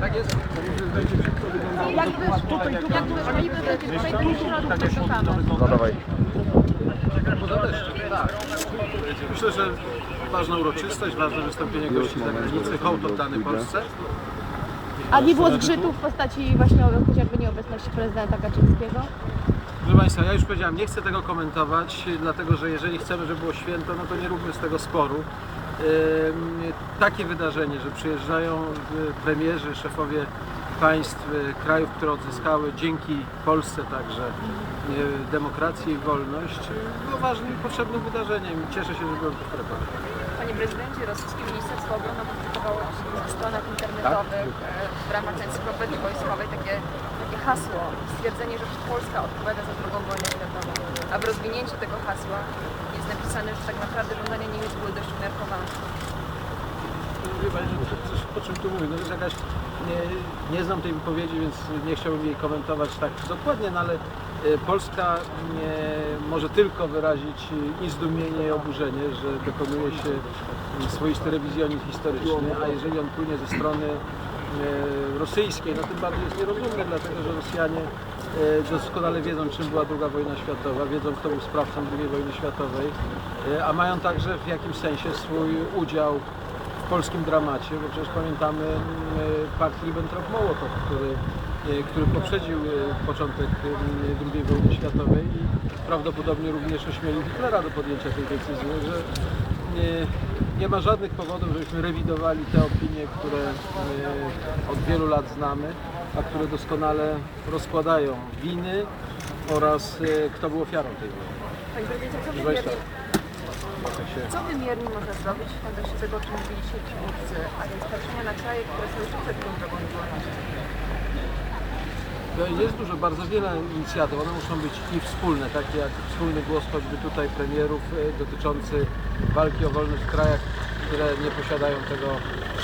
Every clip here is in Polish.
Tak jest? Jakby tutaj, jakby to szukamy. No dawaj. Poza deszczem. Tak. Myślę, że ważna uroczystość, ważne wystąpienie gości z zagranicy, hołd oddany Polsce. A nie było zgrzytów w postaci właśnie chociażby nieobecności prezydenta Kaczyńskiego? Proszę Państwa, ja już powiedziałem, nie chcę tego komentować, dlatego że jeżeli chcemy, żeby było święto, no to nie róbmy z tego sporu. Takie wydarzenie, że przyjeżdżają premierzy, szefowie państw, y, krajów, które odzyskały dzięki Polsce także y, demokrację i wolność, było ważnym i potrzebnym wydarzeniem. Cieszę się, że byłem tu w Krakowie. Panie prezydencie, rosyjskie Ministerstwo Obrony opublikowało na stronach internetowych e, w ramach encyklopedii wojskowej takie, takie hasło, stwierdzenie, że Polska odpowiada za drugą wojnę światową. A w rozwinięciu tego hasła jest napisane, że tak naprawdę żądania Niemiec były dość umiarkowane. O czym tu mówię, no jest jakaś, nie, nie znam tej wypowiedzi, więc nie chciałbym jej komentować tak dokładnie, no ale e, Polska nie, może tylko wyrazić i zdumienie i oburzenie, że dokonuje się swoisty rewizjonizm historyczny, a jeżeli on płynie ze strony rosyjskiej, no tym bardziej jest nierozumny, dlatego że Rosjanie e, doskonale wiedzą, czym była II wojna światowa, wiedzą, kto był sprawcą II wojny światowej, e, a mają także w jakimś sensie swój udział w polskim dramacie, bo przecież pamiętamy pakt Ribbentrop-Mołotow, który, e, który poprzedził e, początek II wojny światowej i prawdopodobnie również ośmielił Hitlera do podjęcia tej decyzji, że nie, nie ma żadnych powodów, żebyśmy rewidowali te opinie, które e, od wielu lat znamy, a które doskonale rozkładają winy oraz e, kto był ofiarą tej wojny. Co wymiernie, co można zrobić w kontekście tego, o czym mówili dzisiaj przywódcy, a więc patrzenia na kraje, które są już przed tą drogą wolności? Jest dużo, bardzo wiele inicjatyw. One muszą być i wspólne, takie jak wspólny głos choćby tutaj premierów e, dotyczący walki o wolność w krajach, które nie posiadają tego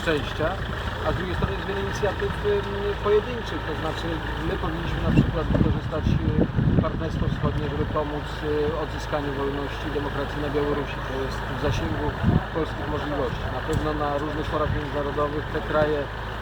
szczęścia. A z drugiej strony jest wiele inicjatyw pojedynczych, to znaczy my powinniśmy na przykład wykorzystać e, Partnerstwo Wschodnie, żeby pomóc e, odzyskaniu wolności i demokracji na Białorusi. To jest w zasięgu polskich możliwości. Na pewno na różnych forach międzynarodowych te kraje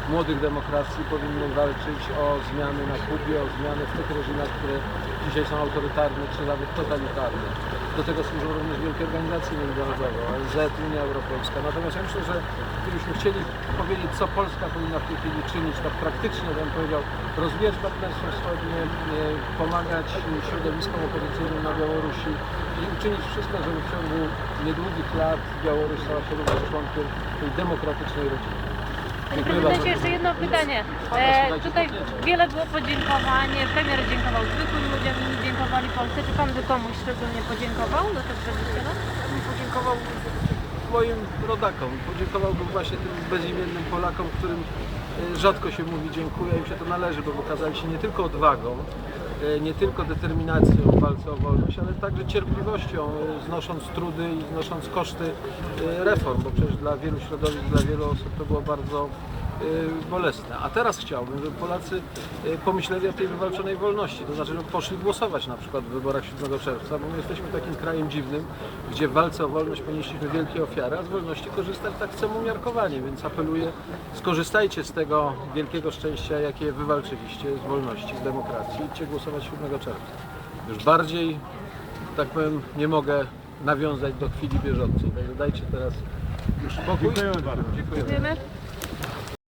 młodych demokracji powinny walczyć o zmiany na Kubie, o zmiany w tych reżimach, które dzisiaj są autorytarne czy nawet totalitarne. Do tego służą również wielkie organizacje międzynarodowe, ONZ, Unia Europejska. Natomiast ja myślę, że gdybyśmy chcieli powiedzieć, co Polska powinna w tej chwili czynić, tak praktycznie, bym powiedział, rozwijać partnerstwo wschodnie, e, pomagać środowiskom opozycyjnym na Białorusi i uczynić wszystko, żeby w ciągu niedługich lat Białoruś stała się również członkiem tej demokratycznej rodziny. Panie prezydencie, jeszcze jedno pytanie. E, tutaj wiele było podziękowań, premier dziękował zwykłym ludziom, inni dziękowali Polsce. Czy pan by komuś szczególnie podziękował za to 40 lat? podziękował moim rodakom. Podziękowałbym właśnie tym bezimiennym Polakom, którym e, rzadko się mówi dziękuję. Im się to należy, bo wykazali się nie tylko odwagą, nie tylko determinacją w walce o wolność, ale także cierpliwością, e, znosząc trudy i znosząc koszty e, reform, bo przecież dla wielu środowisk, dla wielu osób to było bardzo e, bolesne. A teraz chciałbym, żeby Polacy e, pomyśleli o tej wywalczonej wolności, to znaczy, żeby poszli głosować na przykład w wyborach 7 czerwca, bo my jesteśmy takim krajem dziwnym, gdzie w walce o wolność ponieśliśmy wielkie ofiary, a z wolności korzystać tak chcemy umiarkowanie, więc apeluję, skorzystajcie z tego wielkiego szczęścia, jakie wywalczyliście z wolności, z demokracji. Idźcie głosować 7 czerwca. Już bardziej, tak powiem, nie mogę nawiązać do chwili bieżącej, także dajcie teraz już spokój. Dziękujemy bardzo. Dziękujemy. Dziękujemy.